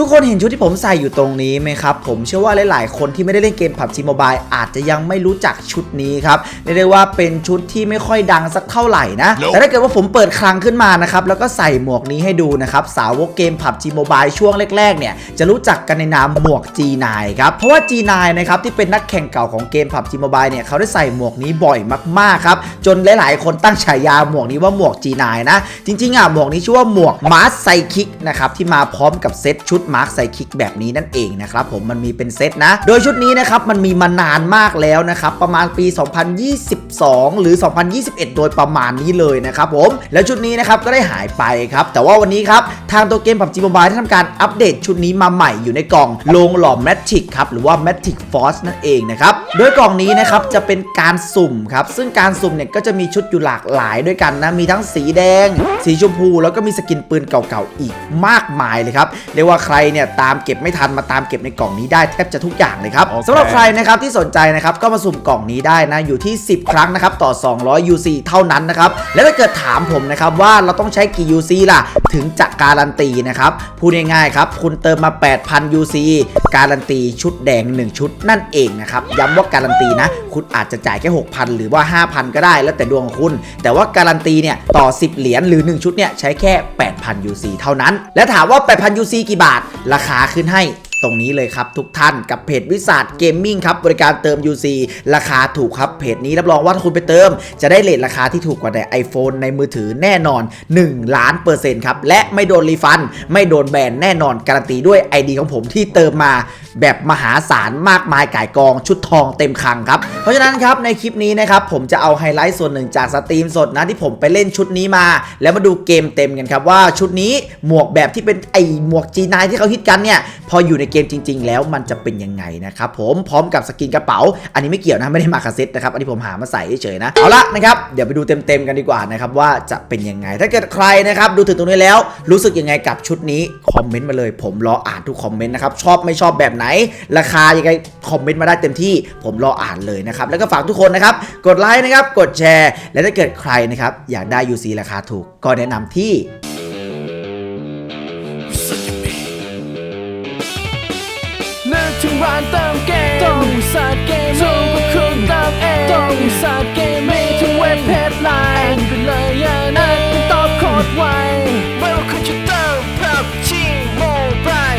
ทุกคนเห็นชุดที่ผมใส่อยู่ตรงนี้ไหมครับ ผมเชื่อว่าหลาย ๆ คนที่ไม่ได้เล่นเกม PUBG Mobile อาจจะยังไม่รู้จักชุดนี้ครับเรียกได้ว่าเป็นชุดที่ไม่ค่อยดังสักเท่าไหร่นะแต่ถ้าเกิดว่าผมเปิดคลังขึ้นมานะครับแล้วก็ใส่หมวกนี้ให้ดูนะครับสาวกเกม PUBG Mobile ช่วงแรก ๆ เนี่ยจะรู้จักกันในนามหมวก G9 ครับเพราะว่า G9 นะครับที่เป็นนักแข่งเก่าของเกม PUBG Mobile เนี่ยเขาได้ใส่หมวกนี้บ่อยมาก ๆ ครับจนหลาย ๆ คนตั้งฉายาหมวกนี้ว่าหมวก G9 นะจริง ๆ อะหมวกนี้ชื่อว่าหมวกมาร์สไซคิกนะครับที่มาพร้อมกับเซตชุดมาร์สไซคิกแบบนี้นั่นเองนะครับผมมันมีเป็นเซตนะ โดยชุดนี้นะครับมันมีมานานมากแล้วนะครับประมาณปี 2022 หรือ 2021 โดยประมาณนี้เลยนะครับผมแล้วชุดนี้นะครับก็ได้หายไปครับแต่ว่าวันนี้ครับทางตัวเกม PUBG Mobile ได้ทำการอัปเดตชุดนี้มาใหม่อยู่ในกล่องโลงหล่อแมทริกครับหรือว่า Matic Force นั่นเองนะครับโดยกล่องนี้นะครับจะเป็นการสุ่มครับซึ่งการสุ่มเนี่ยก็จะมีชุดอยู่หลากหลายด้วยกันนะมีทั้งสีแดง สีชมพู แล้วก็มีสกินปืนเก่าๆอีกมากมายเลยครับเรียกว่าใครเนี่ยตามเก็บไม่ทันมาตามเก็บในกล่องนี้ได้แทบจะทุกอย่างเลยครับโอเคสำหรับใครนะครับที่สนใจนะครับก็มาสุ่มกล่องนี้ได้นะอยู่ที่ 10 ครั้งนะครับต่อ 200 UC เท่านั้นนะครับและถ้าเกิดถามผมนะครับว่าเราต้องใช้กี่ UC ล่ะ ถึงจะการันตีนะครับพูดง่ายๆครับคุณเติมมา 8,000 UC การันตีชุดแดง 1 ชุดนั่นเองนะครับย้ำว่าการันตีนะคุณอาจจะจ่ายแค่6,000 หรือว่า 5,000 ก็ได้ แล้วแต่ดวงของคุณ แต่ว่าการันตีเนี่ยต่อ 10 เหรียญหรือ 1 ชุดเนี่ยใช้แค่ 8,000 UC เท่านั้น และถามว่า 8,000 UC กี่บาทราคาขึ้นให้ ตรงนี้เลยครับทุกท่านกับเพจวิสา t เกมมิ่งครับบริการเติม UC ราคาถูกครับเพจนี้รับรองว่าถ้าคุณไปเติม จะได้เลทราคาที่ถูกกว่าใน iPhone ในมือถือแน่นอน 1 ล้านเปอร์เซ็นต์ครับและไม่โดนรีฟัน ไม่โดนแบนแน่นอนการันตีด้วย ID ของผมที่เติมมาแบบมหาศาลมากมายก่ายกองชุดทองเต็มคังครับเพราะฉะนั้นครับในคลิปนี้นะครับผมจะเอาไฮไลท์ส่วนหนึ่งจากสตรีมสดนะที่ผมไปเล่นชุดนี้มา แล้วมาดูเกมเต็มกันครับว่าชุดนี้หมวกแบบที่เป็นไอหมวก G9 ที่เขาฮิตกันเนี่ยพออยู่ในเกมจริง ๆ แล้วมันจะเป็นยังไงนะครับผมพร้อมกับสกินกระเป๋า อันนี้ไม่เกี่ยวนะไม่ได้มาคาเซ็ตนะครับอันนี้ผมหามาใส่เฉยๆนะเอาละนะครับเดี๋ยวไปดูเต็มๆกันดีกว่านะครับว่าจะเป็นยังไง ถ้าเกิดใครนะครับดูถึงตรงนี้แล้วรู้สึกยังไงกับชุดนี้คอมเมนต์มาเลย ผมรออ่านทุกคอมเมนต์นะครับชอบไม่ชอบแบบไหน ราคายังไงคอมเมนต์มาได้เต็มที่ ผมรออ่านเลยนะครับแล้วก็ฝากทุกคนนะครับกดไลค์นะครับกดแชร์ และถ้าเกิดใครนะครับอยากได้ UC ราคาถูกก็แนะนำที่านเติมเกมต้องสาเกมถูกกว่าคุณเติมเองต้องสาเกมมีทุกเว็บเพจไลน์ไปเลยอย่านัดตอบโคดไว้ไม่ว่าคุณจะเติมพับชีโมบาย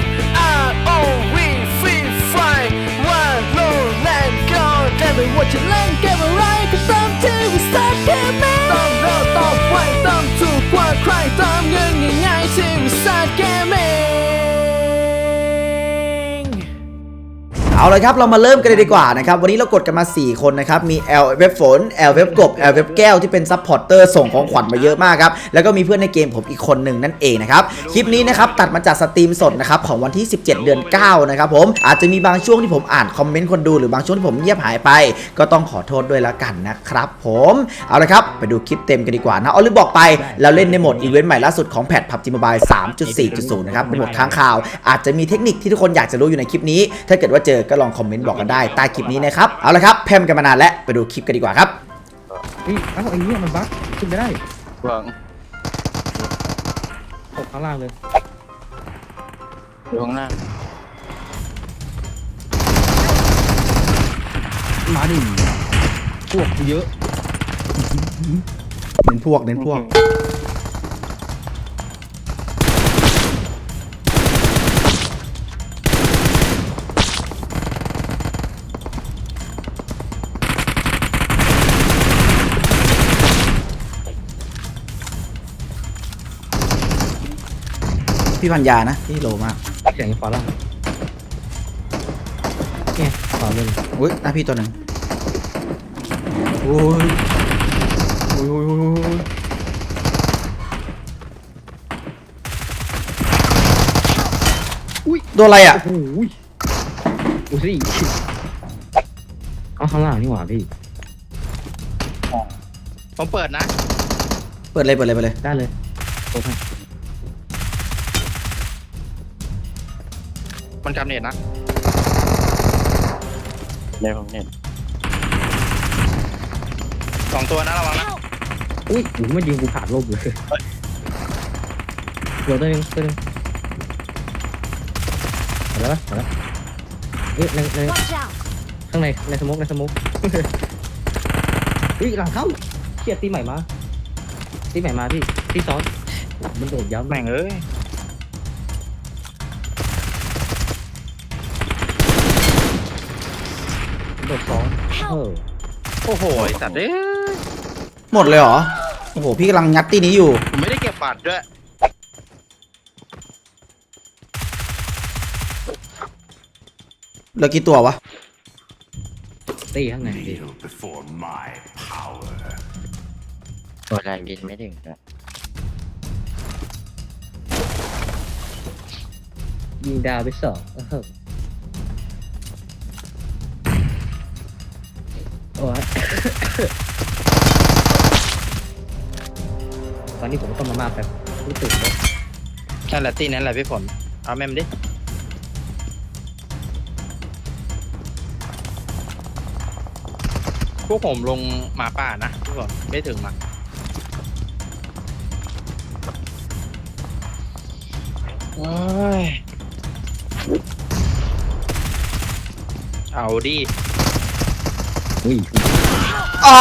R O V Free Fire ว่าโลแลนก็ได้ไม่ว่าจะเล่นเกมอะไรก็เติมที่วิสาเกมต้องเร็วต้องไวต้องถูกกว่าใครเติมเงินง่ายๆที่วิสาเกม เอาเลยครับเรามาเริ่มกันเลยดีกว่านะครับวันนี้เรากดกันมา 4 คนนะครับมี L เว็บฝน L เว็บกบ L เว็บแก้วที่เป็นซัพพอร์เตอร์ส่งของขวัญมาเยอะมากครับแล้วก็มีเพื่อนในเกมผมอีกคนหนึ่งนั่นเองนะครับคลิปนี้นะครับตัดมาจากสตรีมสดนะครับของวันที่ 17 เดือน 9 นะครับผมอาจจะมีบางช่วงที่ผมอ่านคอมเมนต์คนดูหรือบางช่วงที่ผมเงียบหายไป ก็ต้องขอโทษด้วยล้วกันนะครับผมเอาละครับไปดูคลิปเต็มกันดีกว่านะเอาลืมบอกไปเราเล่นในโหมดอีเวนต์ใหม่ล่าสุดของแพท PUBG Mobile 3.4.0นะครับเป็นโหมดค้างคาว อาจจะมีเทคนิคที่ทุกคนอยากจะรู้อยู่ในคลิปนี้ ถ้าเกิดว่าเจอก็ลองคอมเมนต์บอกกันได้ใต้คลิปนี้นะครับ เอาละครับแพมกันมานานแล้วไปดูคลิปกันดีกว่าครับ เฮ้ยเอ้าไอ้เหี้ยมันบั๊กขึ้นไม่ได้หวังตกข้างล่างเลยอยู่ข้างล่างมาดิพวกกูเยอะ เน้นพวกเน้นพวก พี่พัญญานะพี่โลมากเสียงขวาล่างเนี่ยขวาเลยอุ้ยหน้าพี่ตัวหนึ่งโอ้ยโอ้ยโอ้ยโอ้ยโอ้ยอุ้ยโดนอะไรอะโอ้โหดูสิเอาข้างล่างนี่หว่าพี่ผมเปิดนะ เปิดเลยเปิดเลยเปิดเลยได้เลยโอเค มันกำเน็ตนะเร็วเน็ตสองตัวนะระวังนะอุ้ยหูไม่ยิงกูขาดโลบเลยเดี๋ยวตัวหนึงตัวหนึงห็นแล้วปะเห็นแล้วเฮ้ยในใน Watch out! ข้างในในสมุกในสมุกเฮ้ยหลังเข้าเชียตีใหม่มาตีใหม่มาพี่ที่ซ้อนมันโดดย้ำแม่งเอ้ย โดดซ้อนเออโอ้โหไอ้สัตว์เอ้ยหมดเลยเหรอ โอ้โห พี่กำลังงัดตีนี้อยู่ ผมไม่ได้เก็บบัตรด้วยเหลือกี่ตัววะ ตีข้างในพี่ Kneel before my power. ตัวแรงบินไม่ถึงด้วยยิงดาวไปสองเออ โอ้ยตอนนี้ผมก็ต้มมาม่าแป๊บรู้สึกว่านั่นแหละตีนั่นแหละพี่ฝนเอาแม่มดิพวกผมลงหมาป่านะพี่ฝนไม่ถึงมาโอ้ยเอาดิ อุ้ยอ่า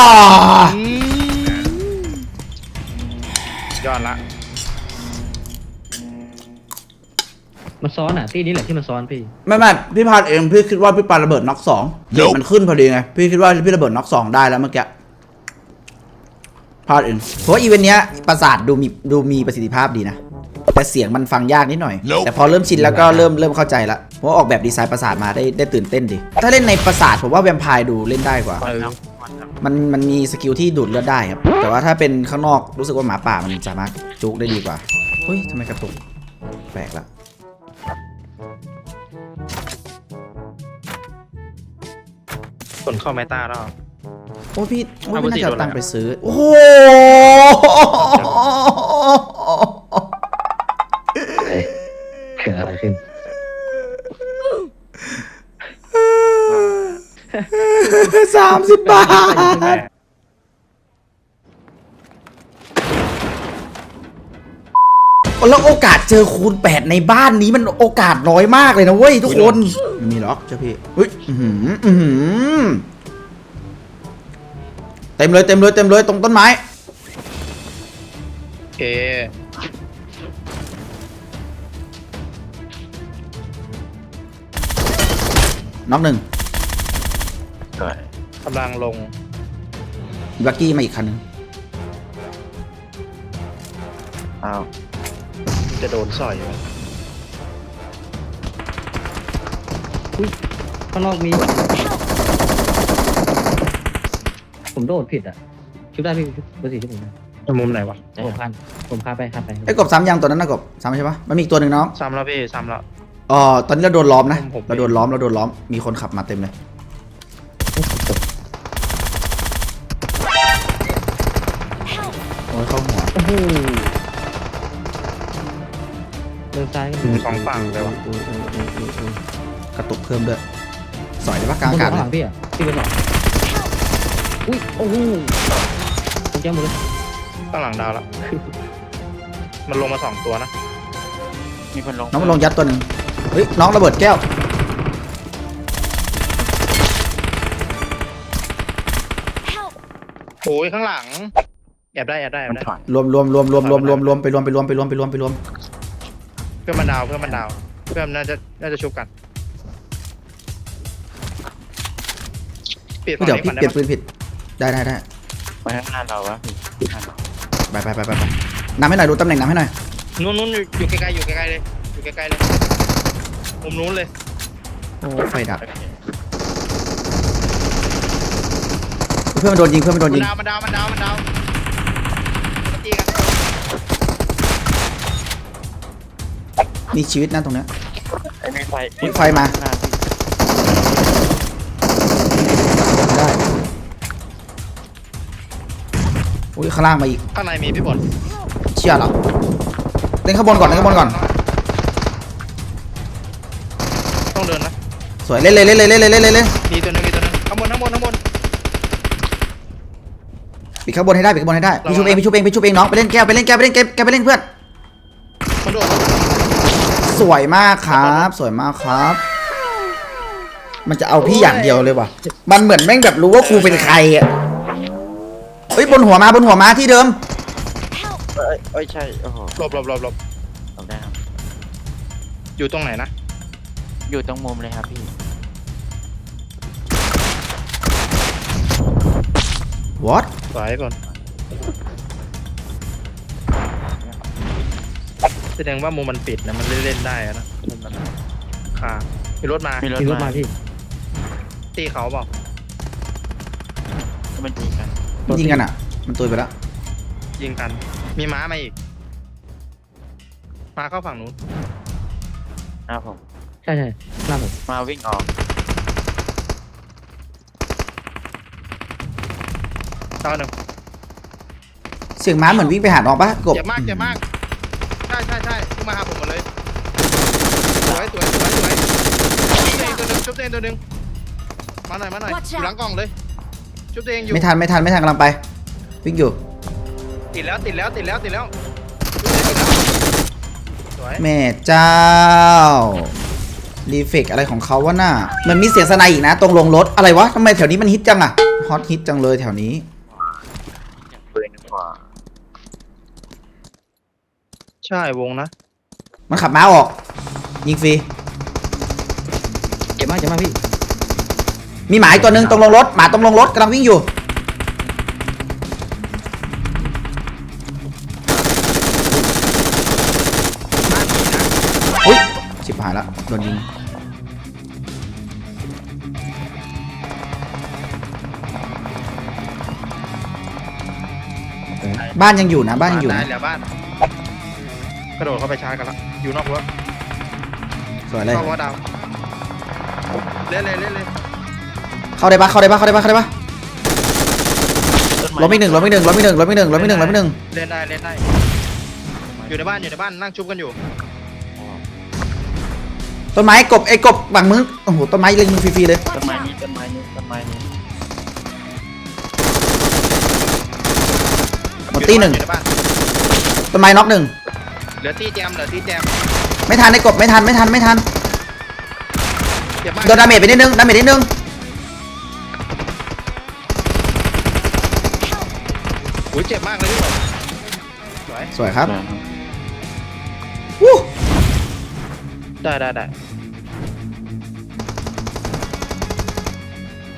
ยอดละ มันซ้อนอะตีนี้แหละที่มันซ้อนพี่ ไม่ไม่พี่พลาดเองพี่คิดว่าพี่ปาระเบิดน็อกสองเด็กมันขึ้นพอดีไง พี่คิดว่าพี่ระเบิดน็อกสองได้แล้วเมื่อกี้พลาดเองเพราะว่าอีเวนต์เนี้ยประสาทดูมีดูมีประสิทธิภาพดีนะ แต่เสียงมันฟังยากนิดหน่อย Nope แต่พอเริ่มชินแล้วก็เริ่มเริ่มเข้าใจละ เพราะว่าออกแบบดีไซน์ประสาทมาได้ได้ตื่นเต้นดีถ้าเล่นในประสาทผมว่าแวมไพร์ดูเล่นได้กว่าเออมันมันมีสกิลที่ดูดเลือดได้ครับ แต่ว่าถ้าเป็นข้างนอกรู้สึกว่าหมาป่ามันสามารถจุกได้ดีกว่า เฮ้ยทำไมกระตุก แปลกละฝนเข้าเมตาแล้ว โอ้ยพี่โอ้ยเอาพี่เบอร์สี่น่าจะโดนอะไรตังค์ไปซื้อ โอ้โหเกิดอะไรขึ้น สามสิบบาท แล้วโอกาสเจอคูณ 8 ในบ้านนี้มันโอกาสน้อยมากเลยนะเว้ยทุกคนไม่มีหรอกเจ้าพี่เฮ้ยอื้อหืออื้อหือเต็มเลยเต็มเลยเต็มเลยตรงต้นไม้ โอเค น็อกหนึ่ง กำลังลงมีบักกี้มาอีกคันหนึงอ้าวจะโดนสอยไหมข้างนอกมี ผมโดดผิดอะ ชุดได้พี่เบอร์สี่ที่ผมนะมุมไหนวะผมพานผมพาไปพาไปไอ้กบซ้ำยังตัวนั้นนะกบซ้ำใช่ปะมันมีอีกตัวหนึ่งน้องซ้ำแล้วพี่ซ้ำแล้วอ๋อตอนนี้เราโดนล้อมนะผมผม เราโดนล้อมเราโดนล้อมมีคนขับมาเต็มเลย อ้ยเข้าหัวโอ้โหเดินซ้ายก็มุมสองฝั่งเลยวะกระตุกเพิ่มด้วยสอยได้ปะกลางบอานกาศข้างหเลลัยงพี่อะพี่ไปหน่อยอุ้ยโอ้โหผมจะหมดเลยข้างหลังดาวแล้วมันลงมาสองตัวนะ มีคนลงน้องมันลงยัดตัวหนึ่งเฮ้ยน้องระเบิดแก้ว Help! โอ้ยข้างหลัง แอบได้แอบได้แอบได้รวมรวมรวมรวมรวมรวมรวมไปรวมไปรวมไปรวมไปรวมไปรวมเพื่อนมันดาวเพื่อนมันดาว เพื่อนมันน่าจะน่าจะชุบกันเปลี่ยนเฮ้ยเดี๋ยวพี่ฝั่งเปลี่ยนได้ปืนผิด ได้ได้ได้ไปข้างหน้าเราวะไปไปไปไปไปนำให้หน่อยดูตำแหน่งนำให้หน่อยนู้นนู้นอยู่อยู่ใกล้ๆอยู่ใกล้ๆเลยอยู่ใกล้ๆเลยมุมนู้นเลยโอ้ไฟดับเพื่อนมันโดนยิงเพื่อนมันโดนมันยิงดาวมันดาวมันดาวมันดาวมันตีกัน มีชีวิตนะตรงเนี้ย ไอ้มีไฟอุ๊ยไฟมาได้อุ้ยข้างล่างมาอีกข้างในมีพี่บอลเชี่ยเหรอเล่นข้างบนก่อนเล่นข้างบนก่อนต้องเดินนะ สวยเล่นเลยเล่นเลยเล่นเลยเล่นเลยเล่นมีตัวหนึงมีตัวหนึงข้างบนข้างบนข้างบน ปิดข้างบนให้ได้ปิดข้างบนให้ได้พี่ชุบเองพี่ชุบเองพี่ชุบเองน้องไปเล่นแก้วไปเล่นแก้วไปเล่นแก้วแก้วไปเล่นเพื่อนมันโดด สสวยมากครับ สวยมากครับ มันจะเอาพี่อย่างเดียวเลยว่ะ มันเหมือนแม่งแบบรู้ว่ากูเป็นใครอะเฮ้ยบนหัวมาบนหัวมาที่เดิม Help! เอ้ยเอ้ยใช่โอ้โหหลบหลบหลบหลบทำได้ครับ อยู่ตรงไหนนะ อยู่ตรงมุมเลยครับพี่ what สวยก่อน แสดงว่ามุมมันปิดนะมันเล่นเล่นได้อะนะมุมนั้นอะค่ะมีรถมามีรถมีรถมามาพี่ตีเขาเปล่าก็มันยิงกันมันยิงกันอะ มันตุยไปแล้วยิงกัน มีม้ามาอีกม้าเข้าฝั่งนู้นหน้าผม ใช่ใช่หน้าผมมาวิ่งออกเต้าหนึ่งเสียงม้าเหมือนวิ่งไปหาน้องปะกบเจ็บมากเจ็บมากใช่ใช่ใช่พุ่งมาหาผมหมดเลยสวยสวยสวยสวยชุบตัวเองตัวหนึ่งชุบตัวเองตัวหนึ่งมาหน่อยมาหน่อย Watch อยู่หลังกล่องเลย ชุบตัวเองอยู่ ไม่ทันไม่ทันไม่ทันกำลังไป วิ่งอยู่ติดแล้วติดแล้วติดแล้วติดแล้วชุบตัวเองติดแล้วสวยแม่เจ้ารีเฟกอะไรของเขาวะน่ะมันมีเสียงสไนอีกนะ ตรงลงรถอะไรวะทำไมแถวนี้มันฮิตจังอะฮอตฮิตจังเลยแถวนี้ อย่างปืนดีกว่า ใช่วงนะ มันขับม้าออก ยิงฟรี เจ็บมากเจ็บมากพี่มีหมาอีกตัวหนึ่งตรงลงรถ หมาตรงลงรถกำลังวิ่งอยู่ อุ้ยชิบหายแล้วโดนยิง บ้านยังอยู่นะ บ้านยังอยู่ได้นะ เหลือบ้าน กระโดดเข้าไปชาร์จกันละอยู่นอกรั้วสวยเลย นอกรั้วดาวเล่นเลยเล่นเลยเข้าได้ปะเข้าได้ปะเข้าได้ปะเข้าได้ปะต้นไม้ล้มอีกหนึ่งล้มอีกหนึ่งล้มอีกหนึ่งล้มอีกหนึ่งล้มอีกหนึ่งล้มอีกหนึ่งเล่นได้เล่นได้อยู่ในบ้านอยู่ในบ้านนั่งชุบกันอยู่ต้นไม้กบไอ้กบบังมึงโอ้โหต้นไม้เล็งมึงฟรีๆเลยต้น Watch ไม้ out! นี้ต้นไม้นี้ต้นไม้นี้หมดตีหนึ่งอยู่ใบ้าต้นไม้น็อกหนึ่ง เหลือตีแจมเหลือตีแจมไม่ทันไอ้กบไม่ทันไม่ทันไม่ทันเจ็บมากโดนดาเมจไปนิดนึงดาเมจนิดนึงอุ้ยเจ็บมากเลยพี่ผมสวยสวยครับนะครับวู้ได้ได้ได้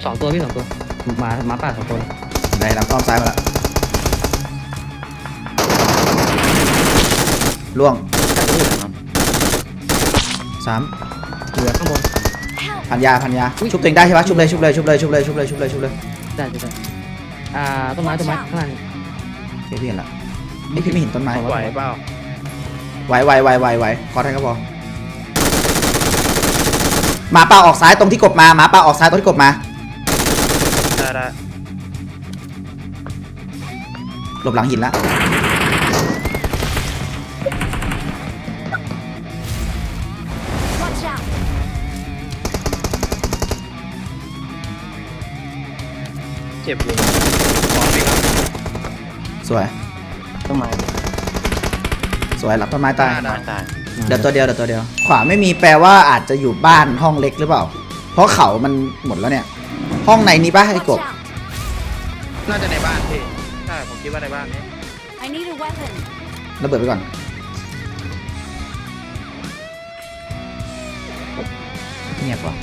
สองตัวพี่สองตัวหมาหมาป่าสองตัวได้ลำต้อมซ้ายมาแล้ว ล่วงสามเหลือข้างบน Help! พันยาพันยาชุบตัวเองได้ใช่ปะชุบเลยชุบเลยชุบเลยชุบเลยชุบเลยชุบเลยชุบเลยได้ได้ได้อ่าต้นไม้ต้นไม้ข้างล่างนี่โอเคพี่เห็นละไอยพี่ไม่เห็นต้นไม้ไหวเปล่าไหวไหวไหวไหวไหวขอได้ก็พอหมาป่าออกซ้ายตรงที่กบมาหมาป่าออกซ้ายตรงที่กบมาได้ได้หลบหลังหินละ จ็บอยู่ขอพี่ครับสวย ต้นไม้สวยหลับต้นไม้ตายได้ไม้ตายเดี๋ยวตัวเดียวเดี๋ยวตัวเดียว ขวาไม่มีแปลว่าอาจจะอยู่บ้านห้องเล็กหรือเปล่า เพราะเขามันหมดแล้วเนี่ย ห้องในนี้ปะไอ้ Watch กบ out! น่าจะในบ้านพี่ใช่ผมคิดว่าในบ้านนี้ I need a weapon. ระเบิดไปก่อน เงียบว่ะ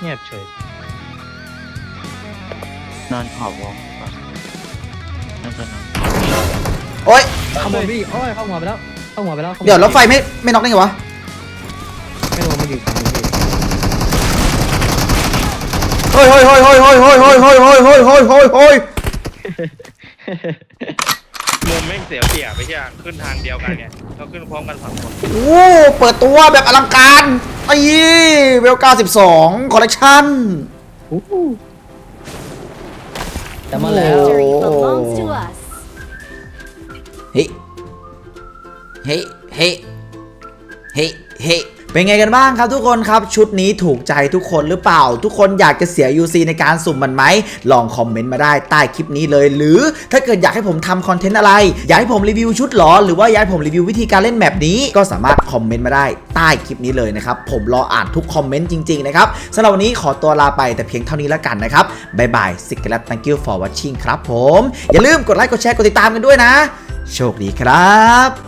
เงียบเฉย นอนขอบวงก่อนน่าจะนอนโอ๊ยข้างบนพี่โอ้ยเข้าหัวไปแล้วเข้าหัวไปแล้วข้าหัเดี๋ยวรถไฟไม่ไม่น็อกได้ไงวะไม่รู้มันอยู่ฝั่งนี้พี่เฮ้ยเฮ้ยเฮ้ยเฮ้ยเฮ้ยเฮ้ยเฮ้ยเฮ้ยเฮ้ยเฮ้ยเฮ้ยเฮ้ยเฮ้ยมุมแม่งเสียเปรียบไปใช่ไหมขึ้นทางเดียวกันไงเราขึ้นพร้อมกันสองคนโอ้เปิดตัวแบบอลังการไอ้เวล92คอลเลคชั่นโอ้โห แต่มาแล้ว Victory Oh. belongs to us. เฮ้ยเฮ้ยเฮ้ยเฮ้ยเฮ้ย เป็นไงกันบ้างครับทุกคนครับ ชุดนี้ถูกใจทุกคนหรือเปล่า ทุกคนอยากจะเสีย UC ในการสุ่มมันไหม ลองคอมเมนต์มาได้ใต้คลิปนี้เลย หรือถ้าเกิดอยากให้ผมทำคอนเทนต์อะไร อยากให้ผมรีวิวชุดหรอ หรือว่าอยากให้ผมรีวิววิธีการเล่นแมปนี้ก็สามารถคอมเมนต์มาได้ใต้คลิปนี้เลยนะครับ ผมรออ่านทุกคอมเมนต์จริงๆนะครับสำหรับวันนี้ขอตัวลาไปแต่เพียงเท่านี้แล้วกันนะครับบายบายสิกและ thank you for watching ครับผมอย่าลืมกดไลค์กดแชร์กดติดตามกันด้วยนะ โชคดีครับ